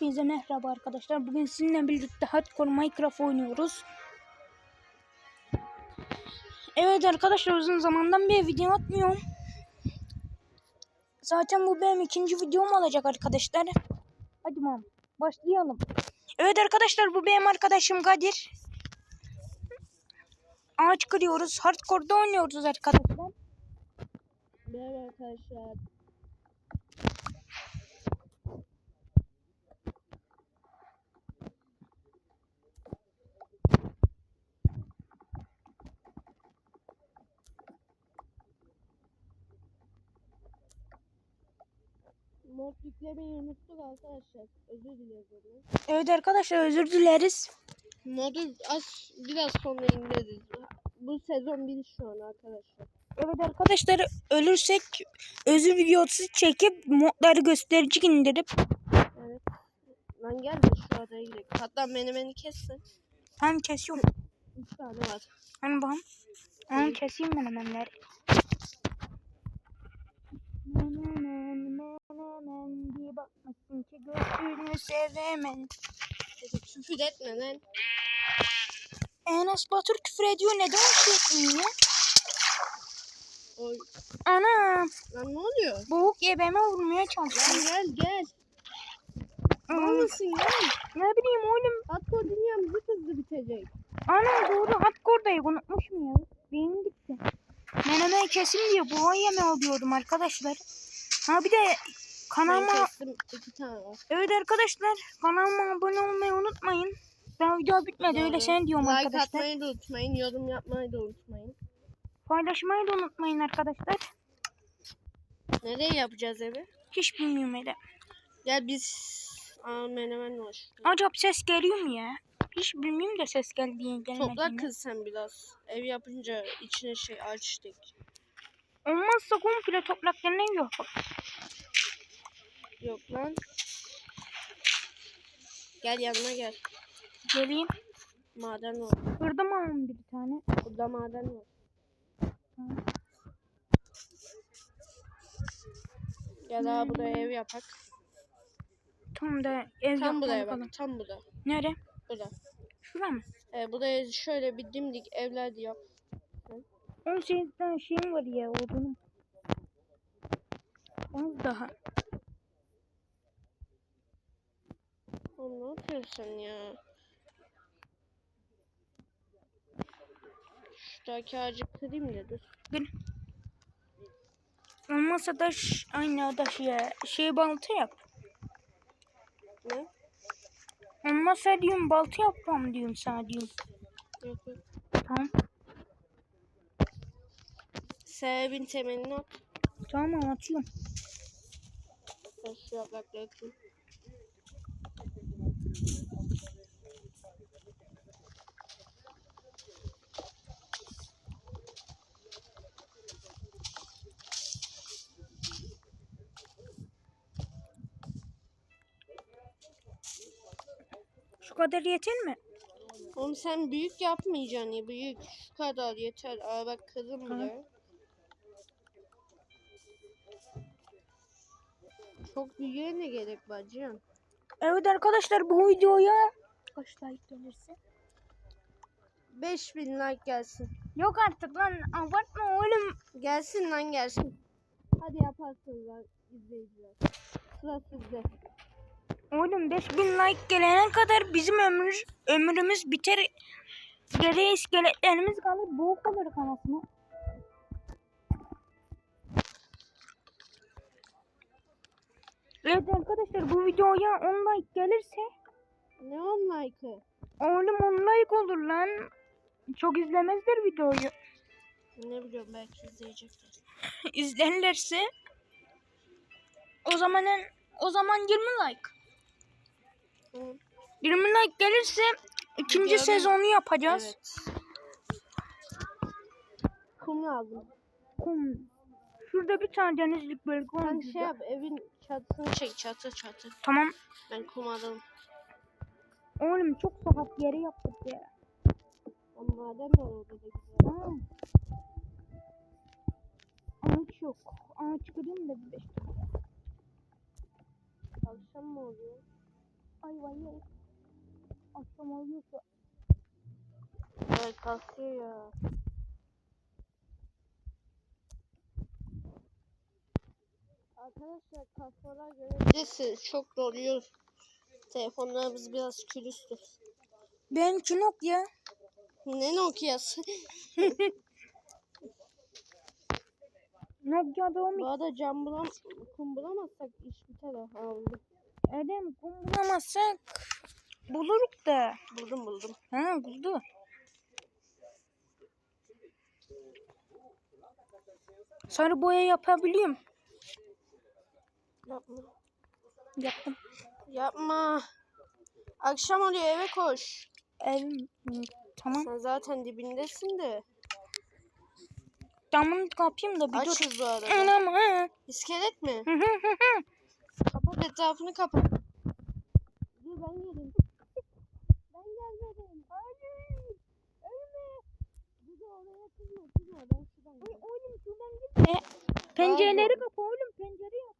Hepinize merhaba arkadaşlar. Bugün sizinle birlikte Hardcore Minecraft oynuyoruz. Evet arkadaşlar uzun zamandan bir video atmıyorum. Zaten bu benim ikinci videom olacak arkadaşlar. Hadi mam başlayalım. Evet arkadaşlar bu benim arkadaşım Kadir. Ağaç kırıyoruz. Hardcore'da oynuyoruz arkadaşlar. Merhaba arkadaşlar. Mod yüklemeyi unuttuk arkadaşlar. Özür dileriz. Evet arkadaşlar özür dileriz. Modu az biraz sonra indiririz. Bu sezon 1 şu an arkadaşlar. Evet arkadaşlar ölürsek özür videosu çekip modları gösterici indirip Evet. Lan gel de şu adaya gidelim. Hatta beni beni kessin. hem kesiyorum. 3 tane var. Hani bakın. Onu keseyim ben sevemem. Küfür etme lan. Enes Batur küfür ediyor neden bir şey etmiyor? Oy. Ana Lan ne oluyor? boğuk yebeme vurmaya Lan çalışıyor. gel gel. Aa, Mal mısın gel. ne bileyim oğlum. Hatta dünyamız çok hızlı bitecek. Ana doğru hardcore'dayım unutmuşum ya. Benim gitti. Menemen kesim diye boğa yeme alıyordum arkadaşlar. Ha bir de kanalıma evet arkadaşlar kanalıma abone olmayı unutmayın. Ben video bitmedi öyle Doğru. sen diyorum like arkadaşlar. atmayı da unutmayın. Yorum yapmayı da unutmayın. Paylaşmayı da unutmayın arkadaşlar. Nereye yapacağız evi? Hiç bilmiyorum hele. Gel biz Aa menemen var. Acaba ses geliyor mu ya? Hiç bilmiyorum da ses geldiğini gelmediğini. kız sen biraz. Ev yapınca içine şey ağaç dik. Olmazsa komple topraklarını yok. Yok lan. Gel yanıma gel. Geleyim. Maden var. Kırdım ama bir tane. Burada maden var. Gel abi buraya ev yapak. Tam da ev Tam buraya falan. bak. Tam burada. Nere? Burada. Şura mı? Ee, buraya şöyle bir dimdik evler yap. 18 tane şeyim var ya odunum. Az daha. Oğlum ne yapıyorsun ya? Şuradaki ağacı kırayım da dur. Olmazsa da aynı adaş ya. Şey balta yap. Ne? Olmazsa diyorum balta yapmam diyorum sana diyorum. Yok yok. Tamam. Sebebin temelini at. Tamam atıyorum. Ben şu yaprakları kırayım. Şu kadar yeter mi? Oğlum sen büyük yapmayacaksın ya büyük. Şu kadar yeter. Aa bak Tamam. bile. Çok büyüğe ne gerek Cihan? Evet arkadaşlar bu videoya kaç like gelirse. 5000 like gelsin. Yok artık lan abartma oğlum. Gelsin lan gelsin. Hadi yaparsınız lan izleyiciler. Sıra sizde. Oğlum 5000 like gelene kadar bizim ömrümüz, ömrümüz biter. Geriye iskeletlerimiz kalır. Boğuk olur anasını. Evet arkadaşlar bu videoya 10 like gelirse Ne on like'ı? oğlum 10 like olur lan. Çok izlemezler videoyu. Ne biliyorum belki izleyecekler. İzlerlerse o zaman o zaman 20 like. Hı. 20 like gelirse ikinci Videonun- sezonu yapacağız. Evet. Kum lazım. Kum. Şurada bir tane denizlik bölge Sen olmuş. şey yap evin çatısını çek çatı çatı. Tamam. Ben kum alırım. Oğlum çok sakat yeri yaptık ya. Ama maden var orada da güzel. Ağaç yok. Ağaç kırayım da bir beş. Akşam mı oluyor? Ay vay vay. Akşam oluyorsa. Evet kalkıyor ya. Arkadaşlar kafalar görebilirsiniz. Çok doluyor. Telefonlarımız biraz külüstü. Benimki Nokia. Ne Nokia'sı? Nokia'da o Bu arada cam bulam kum bulamazsak iş biter ha. Edem kum bulamazsak buluruk da. Buldum buldum. Ha buldu. Sarı boya yapabiliyorum. Yapma. Yaptım. Yapma. Akşam oluyor eve koş. Evim. Tamam. Sen zaten dibindesin de. Camını kapayım da bir dur. Açız bu arada. Anam ha. İskelet mi? Kapat etrafını kapat. Dur ben geleyim. Ben gelmedim. Hayır. Ölme. Dur oraya kızma kızma ben şuradan geleyim. Oğlum şuradan git. E, pencereleri kapa oğlum. Pencere yap. Bir şey yap.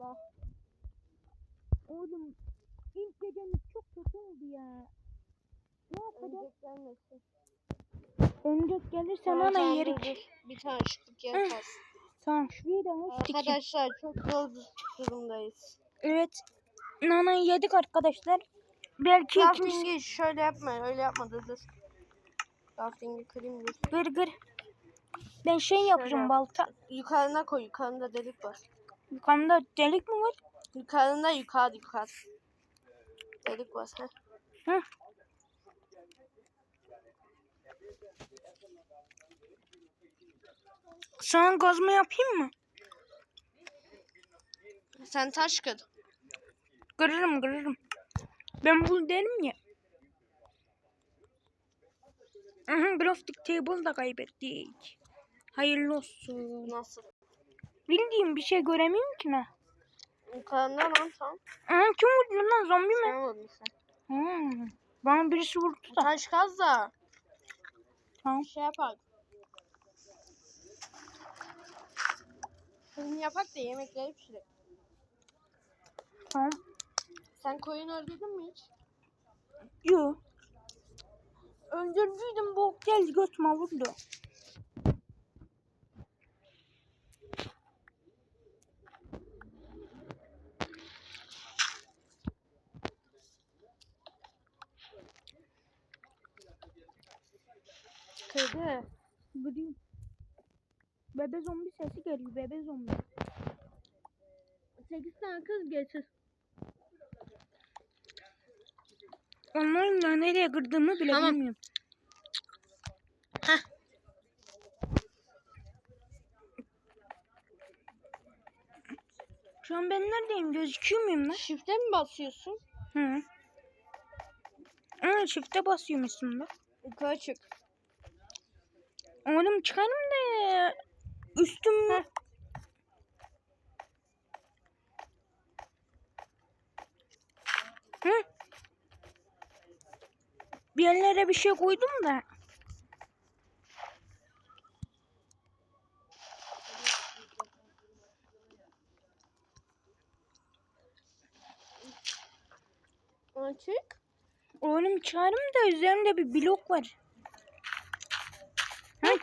Allah. Oğlum ilk gecemiz çok kötü oldu ya. Ne yapacağız? Ölecek gelmesin. Öncek gelirse Tamam, ana tamam, yerik. Bir tane şıklık yer kalsın. Tamam şurayı da. Arkadaşlar çok zor durumdayız. Evet. Nanayı yedik arkadaşlar. Belki ikimiz Crafting'i şöyle yapma öyle yapma dur dur. Crafting'i kırayım dur. gır gır. Ben şey yapacağım yap. balta. Yukarına koy yukarında delik var. Yukarıda delik mi var? Yukarında yukarı yukarı. Delik var. Hı. Sana gazma yapayım mı? Sen taş kır. Kırırım kırırım. Ben bunu derim ya. Aha, grafik table da kaybettik. Hayırlı olsun. Nasıl? Bildiğim bir şey göremiyorum ki ne. Yukarında lan tam. Aha, kim vurdu lan zombi mi? Sen vurdun sen. Hmm. Bana birisi vurdu da. Taş kaz da Tamam. şey yapar. Fırın yapak da yemekleri pişirek. Tamam. Sen koyun öldürdün mü hiç? Yo. Öldürdüydüm bu geldi götüme vurdu. Kırdı. Gıdıyım. Bebe zombi sesi geliyor. Bebe zombi. 8 tane kız getir. Onların da nereye kırdığımı bile Tamam. bilmiyorum. Heh. Şu an ben neredeyim? Gözüküyor muyum lan? Shift'e mi basıyorsun? Hı. Aa, çifte basıyormuşsun da. Yukarı çık. Oğlum çıkarım da üstüm Heh. Hı? Bir yerlere bir şey koydum da. Açık. Oğlum çıkarım da üzerinde bir blok var.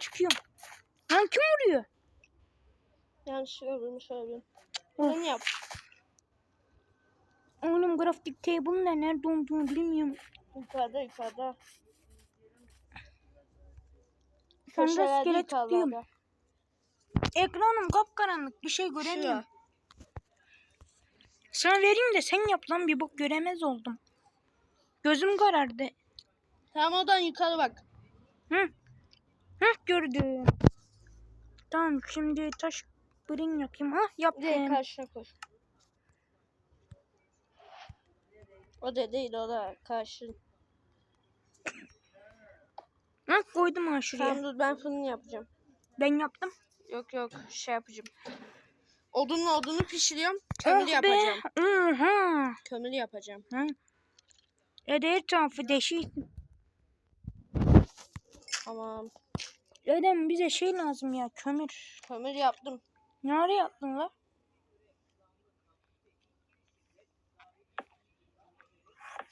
Çıkıyorum. Lan kim vuruyor? Vurmuş olabilirim. Of. Sen yap. Oğlum grafik table'ın da nerede olduğunu bilmiyorum. Yukarıda yukarıda. Sonra iskelet yukarılarda. Ekranım kapkaranlık bir şey göremiyorum. Sana vereyim de sen yap lan bir bok göremez oldum. Gözüm karardı. Tamam oradan yukarı bak. Hı. Hı gördüm. Tamam şimdi taş fırın yapayım. Ah yaptım. karşına koy. O da değil o da karşı. Ha koydum ha şuraya. Tamam dur ben fırın yapacağım. Ben yaptım. Yok yok şey yapacağım. Odunla odunu pişiriyorum. Kömür be. yapacağım. Aha. Kömür yapacağım. Ha. Ede etrafı deşik. Tamam. Dedem bize şey lazım ya kömür. Kömür yaptım. Ne ara yaptın la?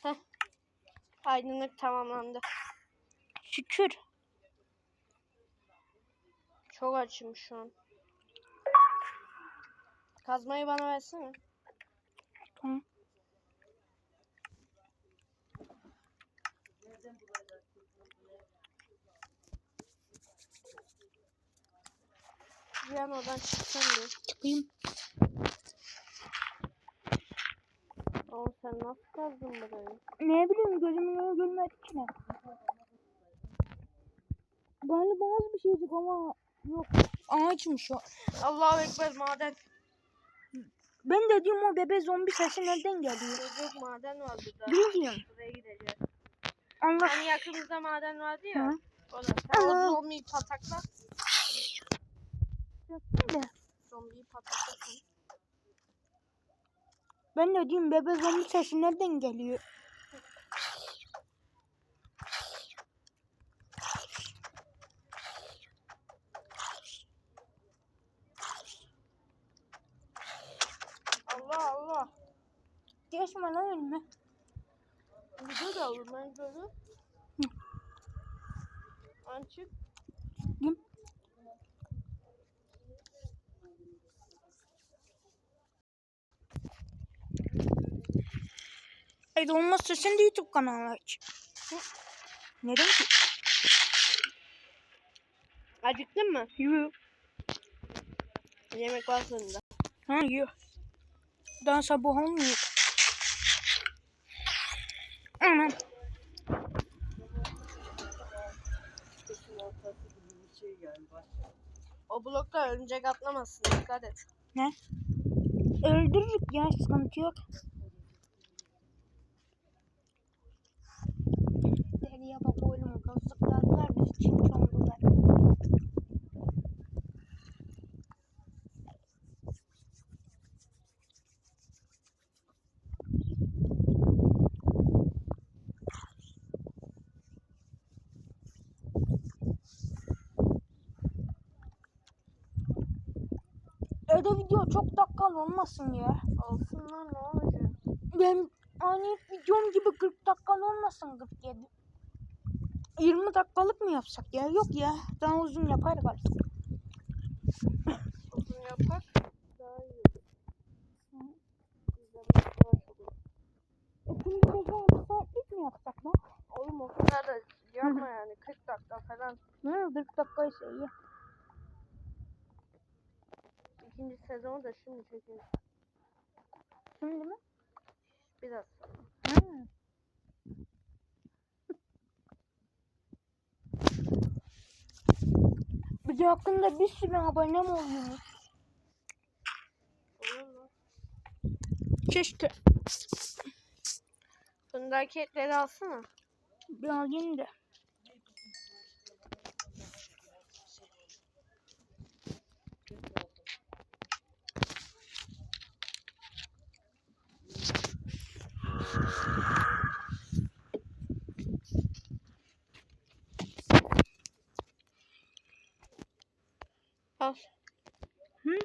Heh. Aydınlık tamamlandı. Şükür. Çok açım şu an. Kazmayı bana versene. Tamam. Bir an oradan çıksam bir. Çıkayım. Oğlum sen nasıl kazdın burayı? Ne bileyim gözümün önü görmedi ki ne. Galiba az bir şeycik ama yok. Ağaçmış o. Allahu Ekber maden. Ben de diyorum o bebe zombi sesi nereden geliyor? Çocuk maden var burada. Bilmiyorum. Buraya gideceğiz. Allah. Hani yakınımızda maden vardı ya. Hı. Orada. Sen o zombiyi patakla. Zombiyi. Ben de diyorum bebe zombi sesi nereden geliyor? Allah Allah. Geçme lan önüme. Burada da olur ben. Açık. Güm. Haydi olmazsa sen de YouTube kanalı aç. Neden ki? Acıktın mı? Yok. Yemek var fırında. Ha yok. Daha sabah olmuyor. Anam. O blokta örümcek atlamasın. Dikkat et. Ne? Öldürürük ya sıkıntı yok. Deliye bak oğlum kazıkladılar bizi çin çomdular. Evde video çok dakikalı olmasın ya. Olsun lan ne olacak? Benim ani videom gibi 40 dakikalı olmasın 47. 20 dakikalık mı yapsak ya? Yok ya. Daha uzun yaparız artık. Uzun yapak. Daha iyi olur. İkinci sezon bir saatlik mi yapsak lan? Oğlum o kadar da yapma yani 40 dakika falan. Hı, 40 dakikaysa iyi. İkinci sezonu da şimdi çekiyoruz. Şimdi mi? Biraz sonra. Hı. De hakkında bir sürü abonem mu? Keşke. Bundaki etleri alsana. Bir alayım da. Al. Hı?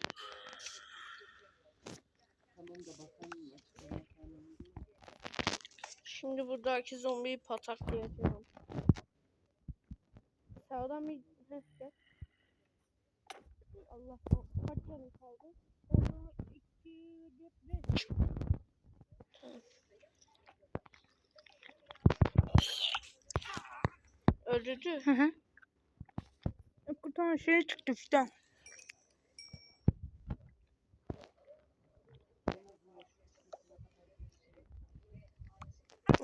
Şimdi buradaki zombiyi pataklayacağım. Sağdan bir Heh, gel. Allah kaç canı kaldı? 2, 4, 5. Öldürdü. Hı hı. İki tane şey çıktı işte.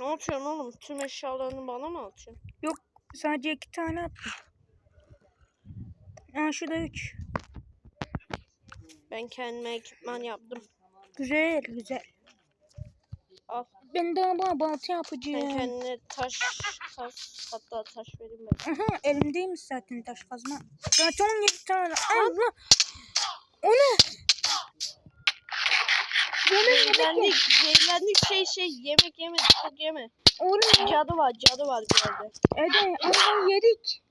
Ne yapıyorsun oğlum? Tüm eşyalarını bana mı atıyorsun? Yok sadece iki tane attım. Aa şurada üç. Ben kendime ekipman yaptım. Güzel güzel. Al. Ben daha bana balta Sen yapacağım. kendine taş, taş hatta taş vereyim ben. Aha elimdeymiş zaten taş kazma. Zaten 17 tane. Allah. O ne? Yemek yemek ye. Zehirlendik, şey şey yemek yeme, çok yeme. Oğlum Cadı var, cadı var bir yerde. Ede ama yedik.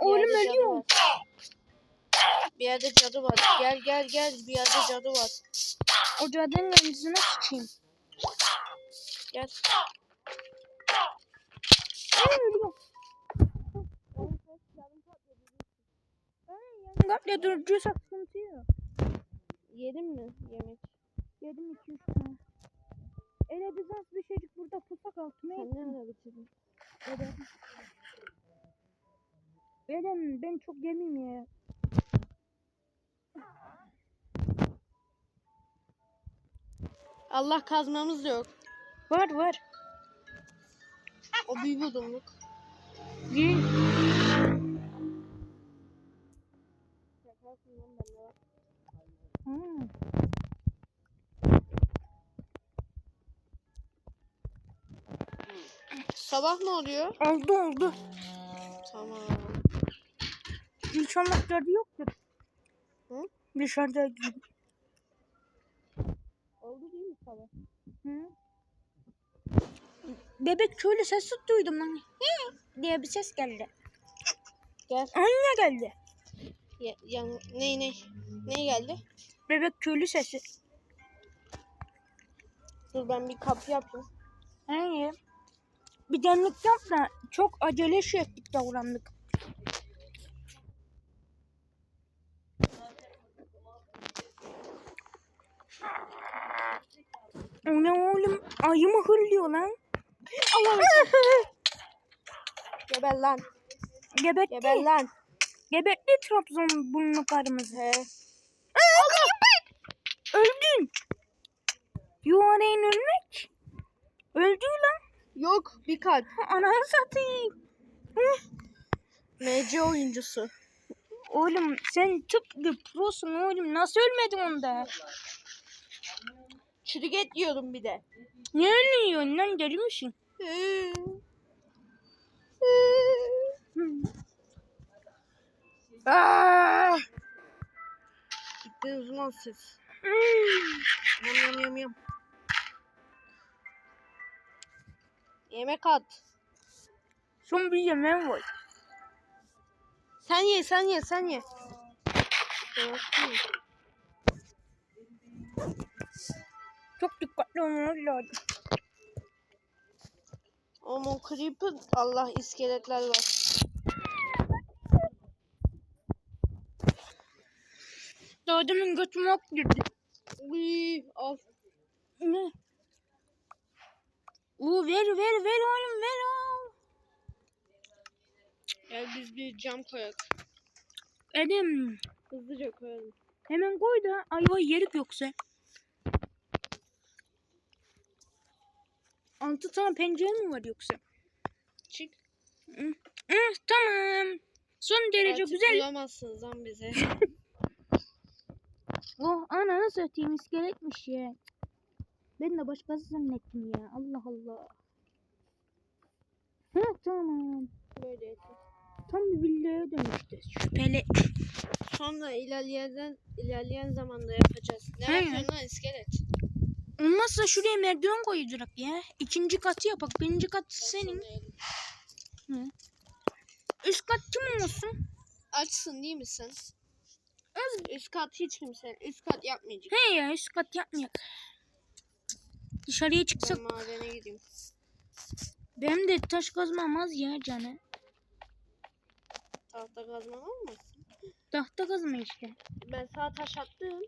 Oğlum ölüyor. Bir yerde cadı var. Gel gel gel bir yerde cadı var. O cadının yüzüne sıçayım. Gel. Ölüyor. Gatle duracaksa sıkıntı yok. Yedin mi yemek? Yedim iki üç tane. Ele biz az bir şeycik burada pusak altına Sen ne ara bitirdin? Dedim. Dedim ben çok yemeyeyim ya. Allah kazmamız yok. Var var. O büyük odunluk. Değil. Yakarsın lan bende var. Hmm. Sabah ne oluyor? Oldu oldu. Tamam. İnşallah cadı yoktur. Hı? Dışarıda. Oldu değil mi sabah? Hı? Bebek şöyle ses duydum lan. Hı diye bir ses geldi. Gel. Anne geldi. Ya, yan, ne ne? Ne geldi? Bebek köylü sesi. Dur ben bir kapı yapayım. Hayır. Bir demlik yap da çok acele şey ettik davrandık. O ne oğlum? Ayı mı hırlıyor lan? Allah Geber lan. Gebertti. Geber lan. Gebertti Trabzon burnu karımızı. He. Öldün. Yuvarayın ölmek. Öldü lan. Yok bir kalp. Ananı satayım. MC oyuncusu. Oğlum sen tıpkı prosun oğlum. Nasıl ölmedin onda? Çürük et yiyordum bir de. Ne ölüyorsun lan deli misin? Hı. Aa! Gittiniz lan siz. Yam yam yam yam. Yemek at. Son bir yemeğim var. Sen ye sen ye sen ye. Çok dikkatli olmamız lazım. O creeper Allah iskeletler var. Daha demin götüme ok girdi. Uy, al. Ne? Oo ver ver ver oğlum ver al. Gel biz bir cam koyak. Elim Hızlıca koyalım. hemen koy da ayva yerik yoksa. Altı tane pencere mi var yoksa? Çık. Hı, hı, tamam. Son derece Artık güzel. bulamazsınız lan bizi. Oh ananı satayım iskeletmiş ya. Ben de başkası zannettim ya. Allah Allah. Hı tamam. Böyle. Tam bir villaya dönüştü. Şüpheli. Sonra ilerleyen ilerleyen zamanda yapacağız. Ne He. yapıyorsun lan iskelet? Olmazsa şuraya merdiven koydurak ya. İkinci katı yapak. Birinci kat senin. Hı. Üst kat kimin olsun? Açsın değil mi sen? Üst kat hiç kimse. Üst kat yapmayacak. He ya üst kat yapmayak. Dışarıya çıksak Ben madene gideyim. benim de taş kazmam az ya canı. Tahta kazmam olmasın? Tahta kazma işte. Ben sana taş attım.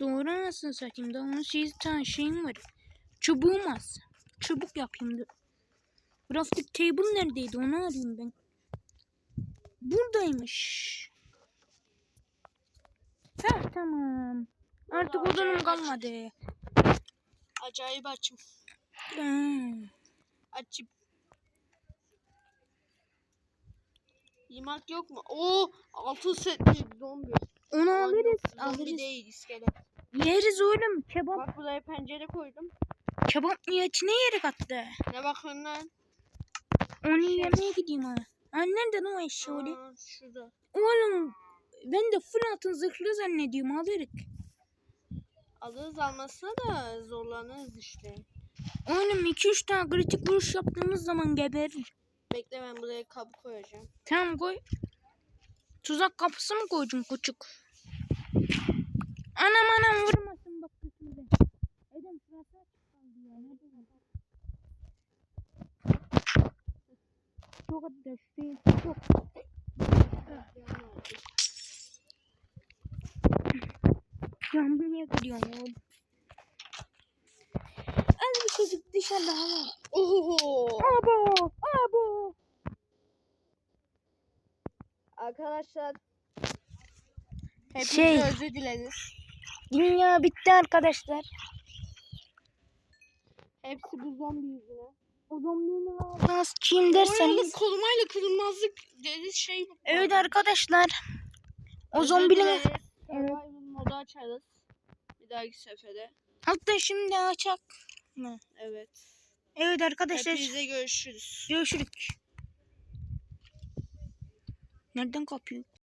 Doğru anasını satayım da onun şey tane şeyim var. Çubuğum az. Çubuk yapayım da. Grafik table neredeydi onu arayayım ben. Buradaymış. Heh tamam. Artık Vallahi odunum acayip kalmadı. Acayip açım. Hmm. Yemek yok mu? Oo, altın setli zombi. Onu alırız. Zombi Alırız. değil iskelet. Yeriz oğlum. Kebap. Bak buraya pencere koydum. Kebap niyetine yeri kattı. Ne bakıyorsun lan? Onu yemeye gideyim ha. Ha nerede lan o öyle? Aa, şurada. Oğlum ben de full altın zırhlı zannediyorum alırız. Alırız almasına da zorlanırız işte. Oğlum 2-3 tane kritik vuruş yaptığımız zaman geberir. Bekle ben buraya kapı koyacağım. Tamam koy. Tuzak kapısı mı koydun küçük? Anam anam vurmasın bak götümüze. Edem açık kaldı ya. Çok ateşli. Çok. Yağmur niye gidiyor oğlum? Az bir çocuk dışarıda hava. Oho. Abo! Abo! Arkadaşlar hepinize Şey- özür dileriz. Dünya bitti arkadaşlar. Hepsi bu zombi yüzüne. O zombinin ağzına sıçayım derseniz. korumayla kırılmazlık dedi şey. Evet arkadaşlar. O zombinin... Evet. Açarız. Bir dahaki sefere. Hatta şimdi açak. Evet. Evet arkadaşlar. Hepinize görüşürüz. Görüşürüz. Nereden kapıyor?